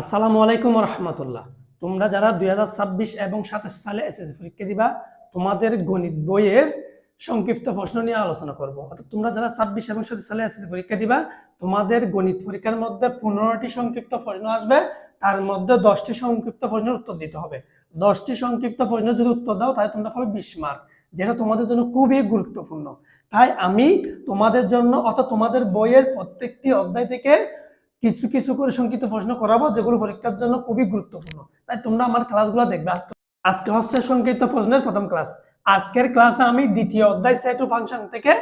আসসালামু আলাইকুম রহমতুল্লাহ। তোমরা যারা দুই হাজার ছাব্বিশ এবং সাতাশ সালে এসএসসি পরীক্ষা দিবা, তোমাদের গণিত বইয়ের সংক্ষিপ্ত প্রশ্ন নিয়ে আলোচনা করব। অর্থাৎ তোমরা যারা ছাব্বিশ এবং সাতাশ সালে এসএসসি পরীক্ষা দিবা, তোমাদের গণিত পরীক্ষার মধ্যে পনেরোটি সংক্ষিপ্ত প্রশ্ন আসবে, তার মধ্যে দশটি সংক্ষিপ্ত প্রশ্নের উত্তর দিতে হবে। দশটি সংক্ষিপ্ত প্রশ্নের যদি উত্তর দাও, তাহলে তোমরা পাবে বিশ মার্ক, যেটা তোমাদের জন্য খুবই গুরুত্বপূর্ণ। তাই আমি তোমাদের জন্য অর্থাৎ তোমাদের বইয়ের প্রত্যেকটি অধ্যায় থেকে কিছু কিছু করে সংক্ষিপ্ত প্রশ্ন করাবো, যেগুলো পরীক্ষার জন্য খুবই গুরুত্বপূর্ণ। তাই তোমরা আমার ক্লাসগুলো দেখবে। আজকে আজকে হচ্ছে সংক্ষিপ্ত প্রশ্নের প্রথম ক্লাস আজকের ক্লাসে আমি দ্বিতীয় অধ্যায় সেট ও ফাংশন থেকে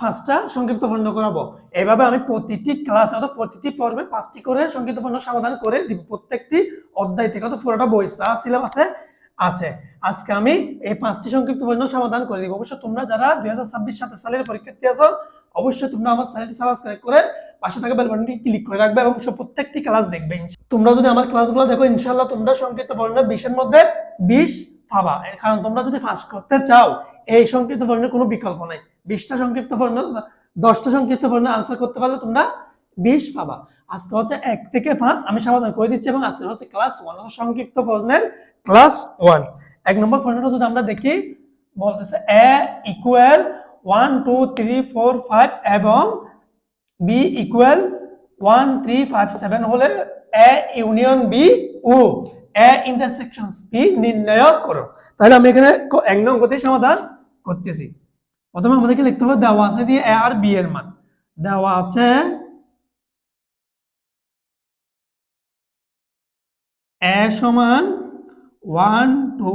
পাঁচটা সংক্ষিপ্ত প্রশ্ন করাবো। এভাবে আমি প্রতিটি ক্লাস অর্থাৎ প্রতিটি পর্বে পাঁচটি করে সংক্ষিপ্ত প্রশ্ন সমাধান করে দিব। প্রত্যেকটি অধ্যায় থেকে অর্থাৎ পুরোটা বই সিলেবাসে আছে। আজকে আমি এই পাঁচটি সংক্ষিপ্ত প্রশ্ন সমাধান করে দিব। অবশ্য তোমরা যারা দুই হাজার ছাব্বিশ সালের পরীক্ষার্থী আছো, অবশ্যই তোমরা আমার চ্যানেলটি সাবস্ক্রাইব করে পাশে থাকা বেল বাটনটি ক্লিক করে রাখবে এবং প্রত্যেকটি ক্লাস দেখবে তোমরা যদি আমার ক্লাসগুলো দেখো, ইনশাআল্লাহ তোমরা সংক্ষিপ্ত পড়ানো বিশের মধ্যে বিশ পাবা। কারণ তোমরা যদি ফার্স্ট করতে চাও, এই সংক্ষিপ্ত পড়ানোর কোনো বিকল্প নাই। বিশটা সংক্ষিপ্ত পড়ানো দশটা সংক্ষিপ্ত পড়ানো আনসার করতে পারলে তোমরা বিশ পাবা। আজকে হচ্ছে এক থেকে পাঁচ, আমি সমাধান করে দিচ্ছি এবং আজকে হচ্ছে ক্লাস ওয়ান সংক্ষিপ্ত প্রশ্নের ক্লাস ওয়ান এক নম্বর প্রশ্নটা যদি আমরা দেখি, বলতেছে A equal one two three four five এবং B equal one three five seven হলে এ ইউনিয়ন বি ও এ ইন্টারসেকশন বি নির্ণয় করো। তাহলে আমি এখানে এক নং গতি সমাধান করতেছি। প্রথমে আমাদেরকে লিখতে হবে দেওয়া আছে দিয়ে এ আর বি এর মান। দেওয়া আছে এ সমান one two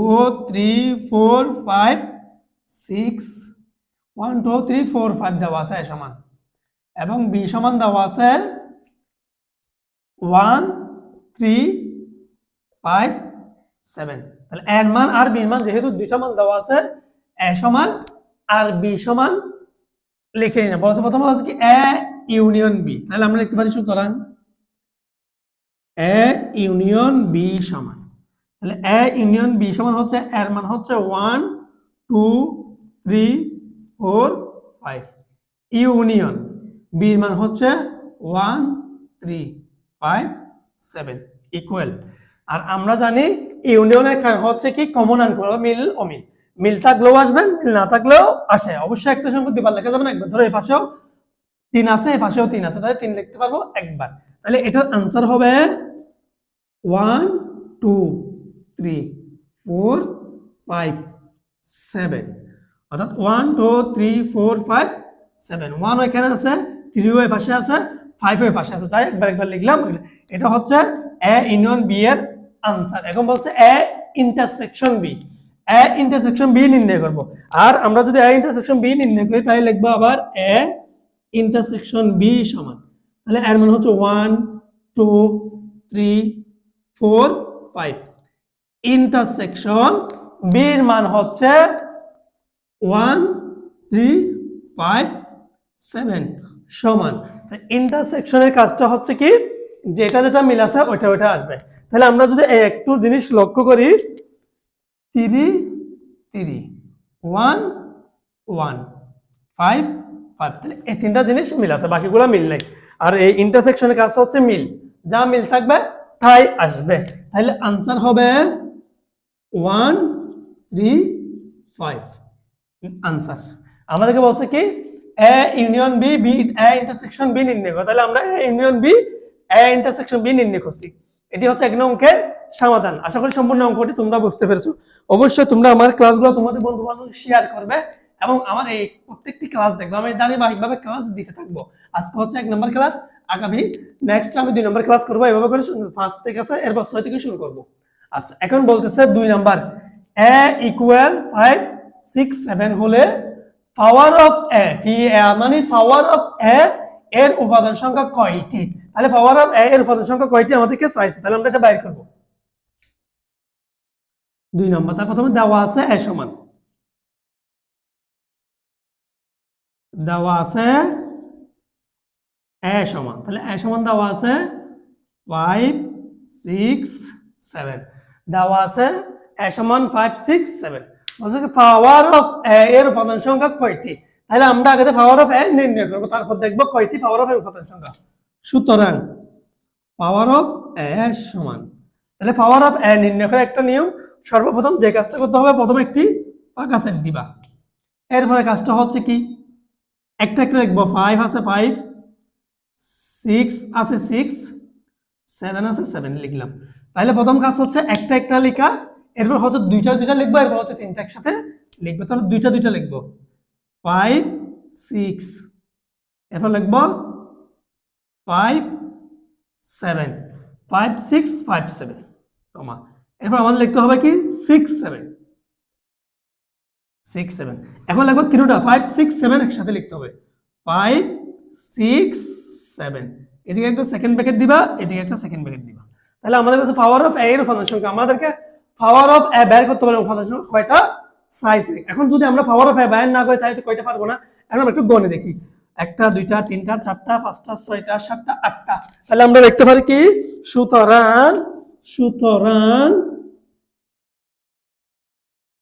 three four five six one two three four five দেওয়া আছে এ সমান। এবং বি সমান দেওয়া আছে ওয়ান, থ্রি, ফাইভ, সেভেন। তাহলে এর মান আর বির মান যেহেতু দুইটা মান দেওয়া আছে, এ সমান আর বি সমান লিখে নিন বলছে প্রথম আছে কি? A union B. তাহলে আমরা লিখতে পারি সুতরাং এ ইউনিয়ন বি সমান। তাহলে এ ইউনিয়ন বি সমান হচ্ছে, এর মান হচ্ছে one, two, three, four, five. Union. বির মান হচ্ছে one, three, five, seven equal আর আমরা জানি ইউনিয়নের কারণ হচ্ছে কি? কমন আনকো মিল অমিল। মিল থাকলেও আসবেন মিল না থাকলেও আসে। অবশ্যই একটা সংখ্যা দুবার লেখা যাবে না, একবার ধরো এই পাশেও তিন আছে, এই পাশেও তিন আছে, তাহলে তিন লিখতে পারব একবার। তাহলে এটার আনসার হবে one two three four five seven অর্থাৎ one two three four five seven one এখানে আছে থ্রি ওই পাশে আছে ফাইভ ওই পাশে আছে। তাই একবার একবার লিখলাম, এটা হচ্ছে এ ইউনিয়ন বি এর আনসার এখন বলছে A intersection B A intersection B নির্ণয় করব। আর আমরা যদি এ ইন্টারসেকশন বি নির্ণয় করি, তাহলে লিখব আবার এ ইন্টারসেকশন বি সমান। তাহলে এর মানে হচ্ছে one two three four five intersection বির মান হচ্ছে ওয়ান থ্রি ফাইভ সেভেন সমান। ইন্টারসেকশনের কাজটা হচ্ছে কি? যেটা যেটা মিল আছে ওইটা ওইটা আসবে। তাহলে আমরা যদি একটু জিনিস লক্ষ্য করি, three three one one five five তাহলে এই তিনটা জিনিস মিল আছে, বাকিগুলো মিল নেই। আর এই ইন্টারসেকশনের কাজটা হচ্ছে মিল। যা মিল থাকবে, তাই আসবে। তাহলে আনসার হবে ওয়ান থ্রি ফাইভ আনসার আমাদেরকে বলছে কি? A union B B A intersection B নির্ণয় করো। তাহলে আমরা A union B A intersection B নির্ণয় করছি। এটি হচ্ছে এক অঙ্কের সমাধান। আশা করি সম্পূর্ণ অঙ্কটি তোমরা বুঝতে পেরেছ। অবশ্যই তোমরা আমার ক্লাসগুলো তোমাদের বন্ধু বান্ধব শেয়ার করবে এবং আমার এই প্রত্যেকটি ক্লাস দেখবে। আমি ধারাবাহিকভাবে ক্লাস দিতে থাকব। আজকে হচ্ছে এক নম্বর ক্লাস আগামী নেক্সট আমি দুই নম্বর ক্লাস করব। এভাবে করে পাঁচ থেকে আছে এরপর ছয় থেকে শুরু করব। আচ্ছা এখন বলতেছে দুই number A equal five six seven হলে পাওয়ার অফ এ ফি এ মানে পাওয়ার অফ এ এর উপাদান সংখ্যা কয়টি? তাহলে পাওয়ার অফ এ এর উপাদান সংখ্যা কয়টি আমাদেরকে চাইছে? তাহলে আমরা এটা বাইর করব। দুই নম্বর, তার প্রথমে দেওয়া আছে এ সমান। দেওয়া আছে এ সমান। তাহলে এ সমান দেওয়া আছে ফাইভ সিক্স সেভেন দেওয়া আছে এ সমান ফাইভ সিক্স সেভেন বলছে পাওয়ার অফ এ এর উপাদান সংখ্যা কয়টি? তাহলে আমরা আগে পাওয়ার অফ এ নির্ণয় করব, তারপর দেখব কয়টি পাওয়ার অফ এর উপাদান সংখ্যা। সুতরাং পাওয়ার অফ এ সমান। তাহলে পাওয়ার অফ এ নির্ণয় করার একটা নিয়ম, সর্বপ্রথম যে কাজটা করতে হবে, প্রথমে একটি পাকা সেট দিবা। এরপরে কাজটা হচ্ছে কি? একটা একটা লিখব ফাইভ আছে ফাইভ সিক্স আছে সিক্স সেভেন আছে সেভেন লিখলাম। তাহলে প্রথম কাজ হচ্ছে একটা একটা লেখা এরপর হচ্ছে দুইটা দুইটা লিখব, এরপর হচ্ছে তিনটা একসাথে লিখব। তাহলে দুইটা দুইটা লিখব। ফাইভ সিক্স এরপর লিখব five seven five six five seven comma এরপর আমাদের লিখতে হবে কি? সিক্স সেভেন সিক্স সেভেন এখন লিখব তিনটা ফাইভ সিক্স সেভেন একসাথে লিখতে হবে। ফাইভ সিক্স সেভেন এদিকে একটা সেকেন্ড ব্র্যাকেট দিবা, এদিকে একটা সেকেন্ড ব্র্যাকেট দিবা। তাহলে আমাদের কাছে পাওয়ার অফ এর সংখ্যা আমাদেরকে পাওয়ার অফ এ বের করতে পারব উপাদান কয়টা সাইজ এখন যদি আমরা পাওয়ার অফ এ বের না করি, তাহলে তো কয়টা পারব না? এখন আমরা একটু গণে দেখি। একটা, দুইটা, তিনটা, চারটা, পাঁচটা, ছয়টা, সাতটা, আটটা। তাহলে আমরা দেখতে পারি কি? সুতরাং সুতরাং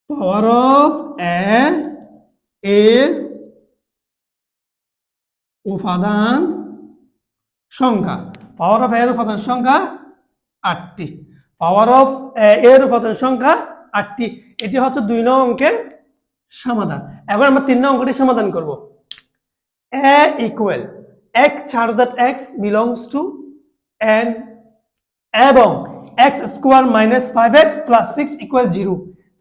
পাওয়ার অফ এ এর উপাদান সংখ্যা। পাওয়ার অফ এর উপাদান সংখ্যা আটটি। পাওয়ার অফ এর উপাদান সংখ্যা আটটি। এটি হচ্ছে দুই নং অঙ্কের সমাধান। এখন আমরা তিন নং অঙ্কটি সমাধান করব। A equal X charge that X belongs to N এবং X square minus five X plus six equal zero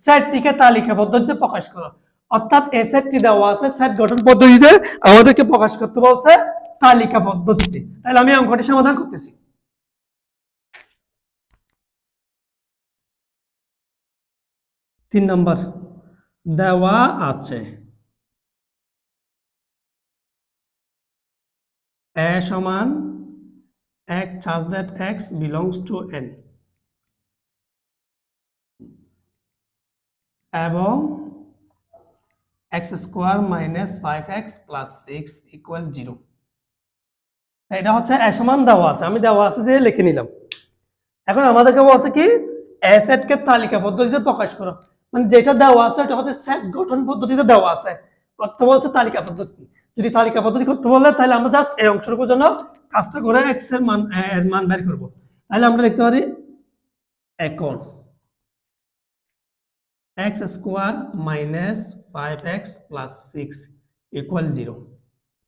সেটটিকে তালিকা পদ্ধতিতে প্রকাশ করো। অর্থাৎ এই সেটটি দেওয়া আছে সেট গঠন পদ্ধতিতে আমাদেরকে প্রকাশ করতে বলছে তালিকা পদ্ধতিতে। তাহলে আমি অঙ্কটি সমাধান করতেছি। তিন নম্বর, দেওয়া আছে। এ সমান এক charge that X belongs to N এবং X square minus five X plus six equal zero এটা হচ্ছে এ সমান দেওয়া আছে, আমি দেওয়া আছে দিয়ে লিখে নিলাম। এখন আমাদেরকে বলছে কি এ সেটকে তালিকা পদ্ধতিতে প্রকাশ করো। মানে যেটা দেওয়া আছে, এটা হচ্ছে সেট গঠন পদ্ধতিতে দেওয়া আছে। করতে বলছে তালিকা পদ্ধতি। যদি তালিকা পদ্ধতি করতে বলে, তাহলে আমরা জাস্ট এই অংশটুকুর জন্য কাজটা করে এক্সের মান এর মান বের করব। তাহলে আমরা লিখতে পারি এখন X square minus five X plus six equal zero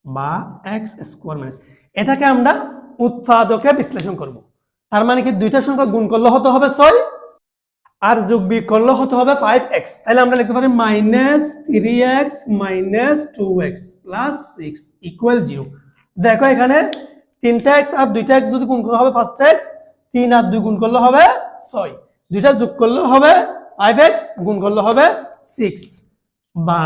বা এক্স স্কোয়ার মাইনাস এটাকে আমরা উৎপাদকে বিশ্লেষণ করব। তার মানে কি, দুইটা সংখ্যা গুণ করলে হতে হবে ছয় আর যোগ বিয়োগ করলে হতে হবে ফাইভ এক্স তাহলে আমরা লিখতে পারি minus three X minus two X plus six equal zero দেখো এখানে তিনটা এক্স আর দুইটা এক্স যদি গুণ করা হবে ফার্স্ট এক্স তিন আর দুই গুণ করলে হবে ছয়। দুইটা যোগ করলে হবে ফাইভ এক্স গুণ করলে হবে সিক্স বা,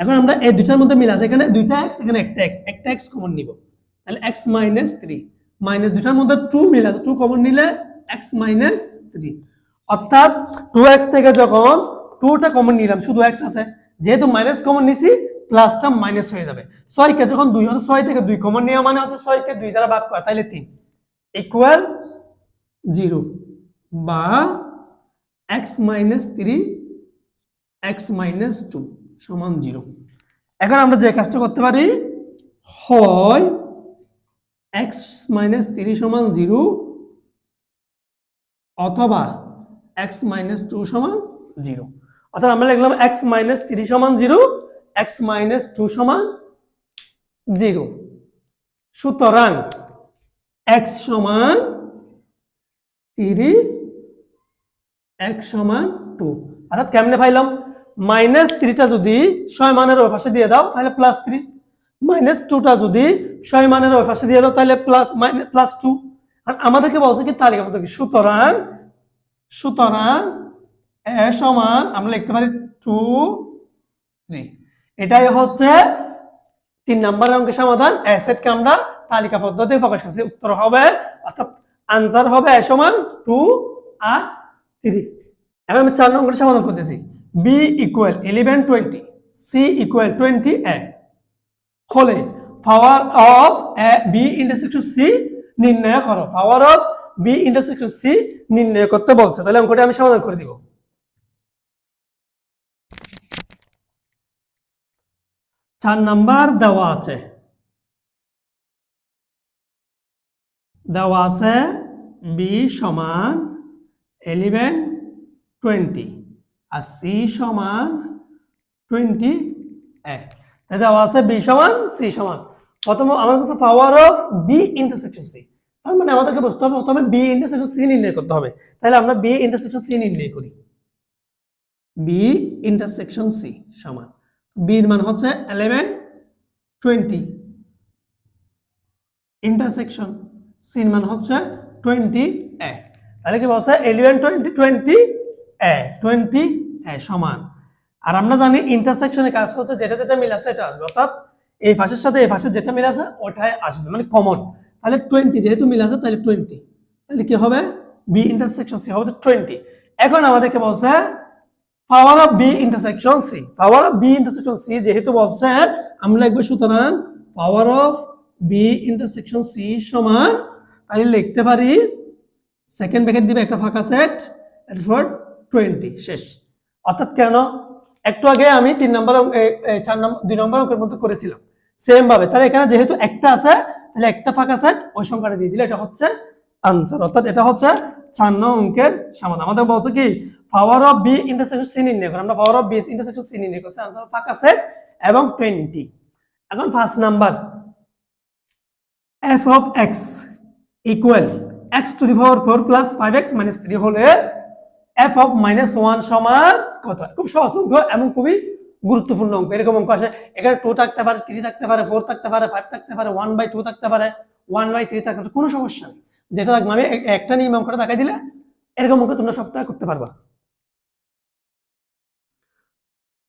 এখন আমরা এই দুইটার মধ্যে মিল আছে। এখানে দুইটা এক্স এখানে একটা এক্স একটা এক্স কমন নিব। তাহলে এক্স মাইনাস থ্রি মাইনাস দুইটার মধ্যে টু মিল আছে। টু কমন নিলে এক্স মাইনাস থ্রি অর্থাৎ টু এক্স থেকে যখন টুটা কমন নিলাম, শুধু এক্স আছে, যেহেতু মাইনাস কমন নিছি প্লাসটা মাইনাস হয়ে যাবে। ছয়কে যখন দুই হচ্ছে, ছয় থেকে দুই কমন নেওয়া মানে হচ্ছে ছয়কে দুই দ্বারা ভাগ করা, তাইলে তিন। ইকুয়াল জিরো বা X minus three X minus two সমান জিরো এখন আমরা যে কাজটা করতে পারি, হয় এক্স মাইনাস থ্রি সমান জিরো অথবা এক্স মাইনাস টু সমান জিরো অর্থাৎ আমরা লিখলাম এক্স মাইনাস থ্রি সমান জিরো এক্স মাইনাস টু সমান জিরো সুতরাং এক্স সমান থ্রি এক্স সমান টু অর্থাৎ কেমনে পাইলাম? মাইনাস থ্রিটা যদি ছয় মানের ওই পাশে দিয়ে দাও, তাহলে প্লাস থ্রি মাইনাস টুটা যদি ছয় মানের ওই পাশে দিয়ে দাও, তাহলে প্লাস মাইনাস প্লাস টু আর আমাদেরকে বলছে কি তালিকা সুতরাং সুতরাং এ সমান, আমরা লিখতে পারি টু থ্রি এটাই হচ্ছে তিন নম্বরের অঙ্কের সমাধান। এ সেটকে আমরা তালিকা পদ্ধতি প্রকাশ করছি। উত্তর হবে, অর্থাৎ আনসার হবে এ সমান টু আর থ্রি এখন আমি চার নম্বরের সমাধান করতেছি। B equal eleven twenty C equal twenty A হলে power of A B intersection C নির্ণয় করো। Power of B intersection C নির্ণয় করতে বলছে। তাহলে অঙ্কটি আমি সমাধান করে দিব। চার নাম্বার দেওয়া আছে। দেওয়া আছে বি সমান এলিভেন টোয়েন্টি আর সি সমান টোয়েন্টি এ তাই দেওয়া আছে বি সমান সি সমান। প্রথম আমার কাছে power of B intersection C তার মানে আমাদেরকে বুঝতে হবে প্রথমে বি ইন্টারসেকশন সি নির্ণয় করতে হবে। তাহলে আমরা বি ইন্টারসেকশন সি নির্ণয় করি। বি ইন্টারসেকশন সি সমান। বির মান হচ্ছে এলেভেন টোয়েন্টি ইন্টারসেকশন সির মান হচ্ছে টোয়েন্টি এ তাহলে কি বলছে? Eleven twenty twenty A twenty A সমান। আর আমরা জানি ইন্টারসেকশনের কাজ হচ্ছে যেটা যেটা মিল আছে এটা আসবে। অর্থাৎ এই ফাঁসের সাথে এই ফাঁসের যেটা মিল আছে, ওটাই আসবে। মানে কমন তাহলে টোয়েন্টি যেহেতু মিল আছে, তাহলে টোয়েন্টি তাহলে কি হবে? বি ইন্টারসেকশন সি হবে টোয়েন্টি এখন আমাদেরকে বলছে power of B intersection C power of B intersection C যেহেতু বলছে, আমরা লিখব সুতরাং power of B intersection C সমান, তাহলে লিখতে পারি সেকেন্ড ব্র্যাকেট দিবে একটা ফাঁকা সেট এরপর টোয়েন্টি শেষ। অর্থাৎ কেন? একটু আগে আমি তিন নম্বর চার নম্বর দুই নম্বর অঙ্কের মধ্যে করেছিলাম। সেম ভাবে। তাহলে এখানে যেহেতু একটা আছে তাহলে একটা ফাঁকা সেট ওই সংখ্যাটা দিয়ে দিলে এটা হচ্ছে আনসার অর্থাৎ এটা হচ্ছে চার নং অঙ্কের সমাধান। আমাদের বলছে কি power of B intersection C নির্ণয় করে। আমরা power of B intersection C নির্ণয় করছি। আনসার ফাঁকা সেট এবং টোয়েন্টি এখন first number f of x equal x to the power 4 plus 5x minus 3 হলে এফ অফ মাইনাস ওয়ান সমান কত? খুব সহজ এবং খুবই গুরুত্বপূর্ণ অঙ্ক। এরকম অঙ্ক আসে এখানে 2 থাকতে পারে থ্রি থাকতে পারে ফোর থাকতে পারে ফাইভ থাকতে পারে ওয়ান বাই 2 থাকতে পারে ওয়ান বাই থ্রি থাকতে পারে, কোনো সমস্যা নেই। যেটা থাকবে, আমি একটা নিয়ম অঙ্কটা দেখাই দিলে এরকম অঙ্ক তোমরা সপ্তাহে করতে পারবা।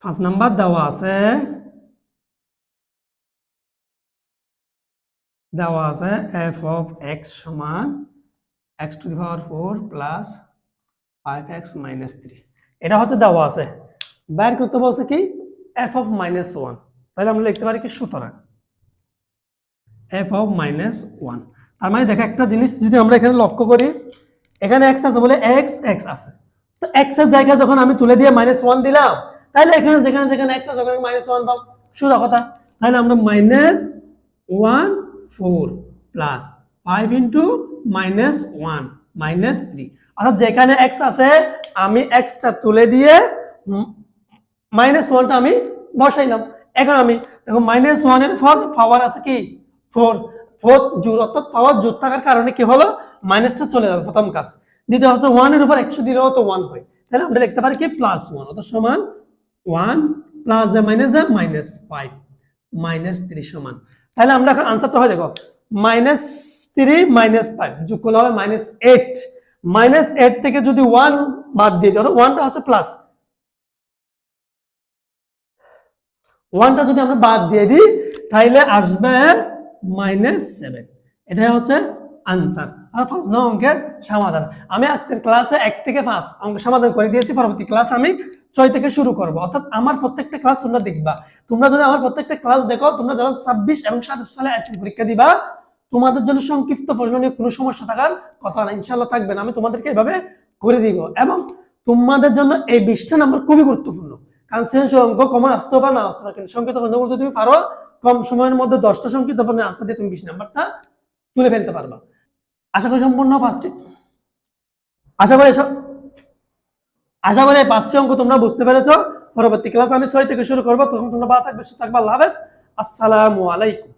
পাঁচ নাম্বার দেওয়া আছে। দেওয়া আছে এফ অফ এক্স সমান X to the power four plus five X minus three এটা হচ্ছে দেওয়া আছে। বাইর করতে বলছে কি? এফ অফ মাইনাস ওয়ান তাহলে আমরা লিখতে পারি কি সুতরাং? এফ অফ মাইনাস ওয়ান তার মানে দেখো একটা জিনিস যদি আমরা এখানে লক্ষ্য করি, এখানে এক্স আছে বলে এক্স এক্স আছে। তো এক্সের জায়গায় যখন আমি তুলে দিয়ে মাইনাস ওয়ান দিলাম, তাহলে এখানে যেখানে যেখানে এক্স আছে, ওখানে মাইনাস ওয়ান পাবো। সোজা কথা। তাহলে আমরা minus one four plus five into minus one minus three অর্থাৎ যেখানে এক্স আছে, আমি এক্সটা তুলে দিয়ে মাইনাস ওয়ানটা আমি বসাইলাম। এখন আমি দেখো মাইনাস ওয়ানের ফর পাওয়ার আছে কি? ফোর ফোর জোর অর্থাৎ পাওয়ার জোর থাকার কারণে কি হলো? মাইনাসটা চলে যাবে প্রথম কাজ। দ্বিতীয় হচ্ছে ওয়ানের উপর একশো দিলেও তো ওয়ান হয়। তাহলে আমরা লিখতে পারি কি? প্লাস ওয়ান অর্থাৎ সমান one plus the minus the minus five minus three সমান। তাহলে আমরা এখন আনসারটা হয় দেখো মাইনাস থ্রি মাইনাস ফাইভ যোগ করলে হবে মাইনাস এইট মাইনাস এইট থেকে যদি ওয়ান বাদ দিয়ে দিই অর্থাৎ ওয়ানটা হচ্ছে প্লাস ওয়ানটা যদি আমরা বাদ দিয়ে দিই তাহলে আসবে মাইনাস সেভেন এটাই হচ্ছে আনসার আর পাঁচ নং অঙ্কের সমাধান। আমি আজকের ক্লাসে এক থেকে পাঁচ অঙ্ক সমাধান করে দিয়েছি। পরবর্তী ক্লাস আমি ছয় থেকে শুরু করব। অর্থাৎ আমার প্রত্যেকটা ক্লাস তোমরা দেখবা। তোমরা যদি আমার প্রত্যেকটা ক্লাস দেখো, তোমরা যারা ছাব্বিশ এবং সাতাশ সালে এসএসসি পরীক্ষা দিবা, তোমাদের জন্য সংক্ষিপ্ত প্রশ্ন নিয়ে কোনো সমস্যা থাকার কথা না। ইনশাল্লাহ থাকবে না। আমি তোমাদেরকে এভাবে করে দিব। এবং তোমাদের জন্য এই বিশটা নাম্বার খুবই গুরুত্বপূর্ণ। অঙ্ক কমন পারে না আসতে পারে কিন্তু তুমি পারো, কম সময়ের মধ্যে দশটা আনসার দিয়ে তুমি বিশ নাম্বারটা তুলে ফেলতে পারবা। আশা করি সম্পূর্ণ পাঁচটি। আশা করি আশা করি পাঁচটি অঙ্ক তোমরা বুঝতে পেরেছ। পরবর্তী ক্লাস আমি ছয় থেকে শুরু করব। তখন তোমরা ভালো থাকবে, সুস্থ থাকবে আসসালামু আলাইকুম।